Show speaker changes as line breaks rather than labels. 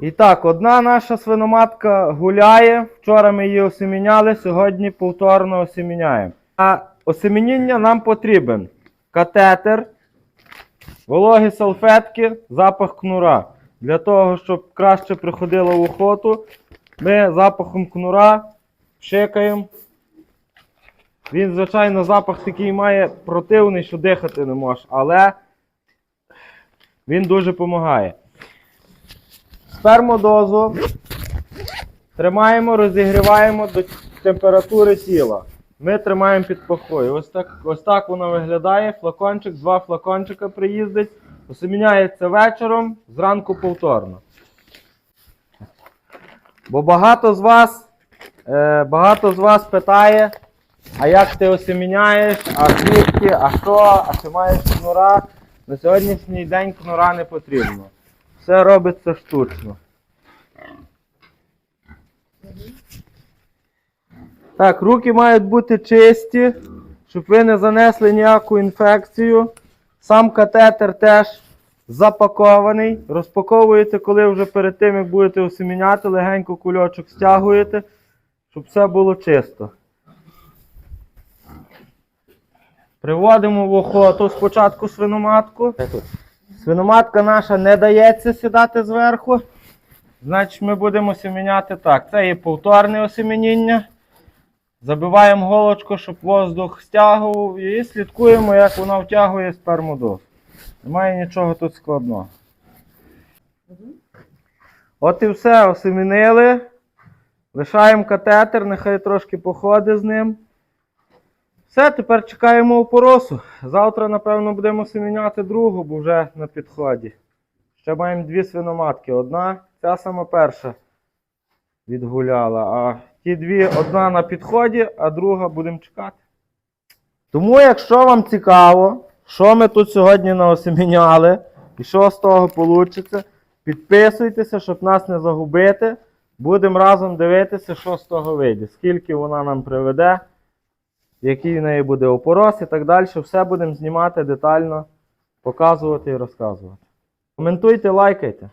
І так, одна наша свиноматка гуляє. Вчора ми її осеміняли, сьогодні повторно осеміняємо. А осемініння нам потрібен катетер, вологі салфетки, запах кнура. Для того, щоб краще приходило в охоту, ми запахом кнура шикаємо. Він, звичайно, запах такий має противний, що дихати не можеш, але він дуже допомагає. Спермодозу тримаємо, розігріваємо до температури тіла. Ми тримаємо під пахою. Ось так, ось так воно виглядає. Флакончик, два флакончика приїздить. Осеміняється вечором, зранку повторно. Бо багато з вас, е, багато з вас питає, а як ти осеміняєш, а звідки, а що, а чи маєш кнура? На сьогоднішній день кнура не потрібно. Все робиться штучно. Так, руки мають бути чисті, щоб ви не занесли ніяку інфекцію. Сам катетер теж запакований. Розпаковуєте, коли вже перед тим, як будете осеміняти, легенько кульочок стягуєте, щоб все було чисто. Приводимо в охоту спочатку свиноматку. Свиноматка наша не дається сідати зверху. Значить, ми будемо осеміняти так. Це є повторне осемініння. Забиваємо голочку, щоб воздух стягував, і слідкуємо, як вона втягує спермодоз. Немає нічого тут складного. От і все, осемінили. Лишаємо катетер, нехай трошки походить з ним. Все, тепер чекаємо опоросу. Завтра, напевно, будемо семіняти другу, бо вже на підході. Ще маємо дві свиноматки. Одна, ця сама перша відгуляла, а ті дві одна на підході, а друга будемо чекати. Тому, якщо вам цікаво, що ми тут сьогодні наосеміняли і що з того вийде, підписуйтеся, щоб нас не загубити. Будемо разом дивитися, що з того вийде, скільки вона нам приведе який в неї буде опорос і так далі. Все будемо знімати детально, показувати і розказувати. Коментуйте, лайкайте.